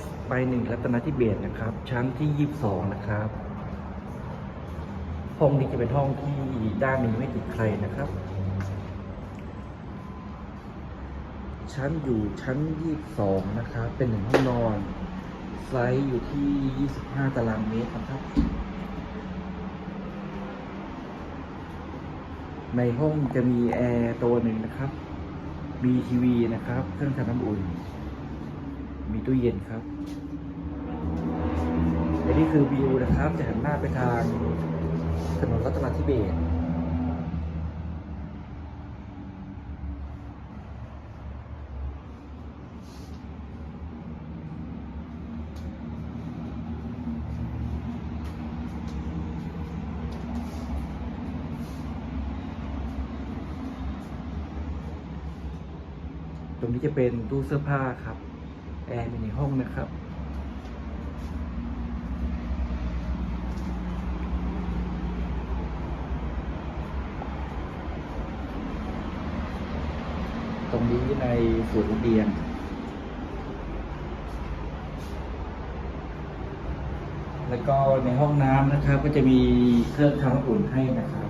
S ไปหนึ่งรัตนทิเบศนะครับ ชั้นที่ยี่สิบสองนะครับห้องนี้จะเป็นห้องที่ด้านนี้ไม่ติดใครนะครับ ชั้นอยู่ชั้นยี่สิบสองนะครับ เป็นหนึ่งห้องนอน ไซส์อยู่ที่ยี่สิบห้าตารางเมตรนะครับ ในห้องจะมีแอร์ตัวหนึ่งนะครับ มีทีวีนะครับ เครื่องทำน้ำอุ่น มีตู้เย็นครับและนี่คือวิวนะครับ จะหันหน้าไปทางถนนรัตนทิเบศตรงนี้จะเป็นตู้เสื้อผ้าครับ อร์ในห้องนะครับ ตรงนี้ในสวนระเบียงแล้วก็ในห้องน้ำนะครับ ก็จะมีเครื่องทำน้ำอุ่นให้นะครับ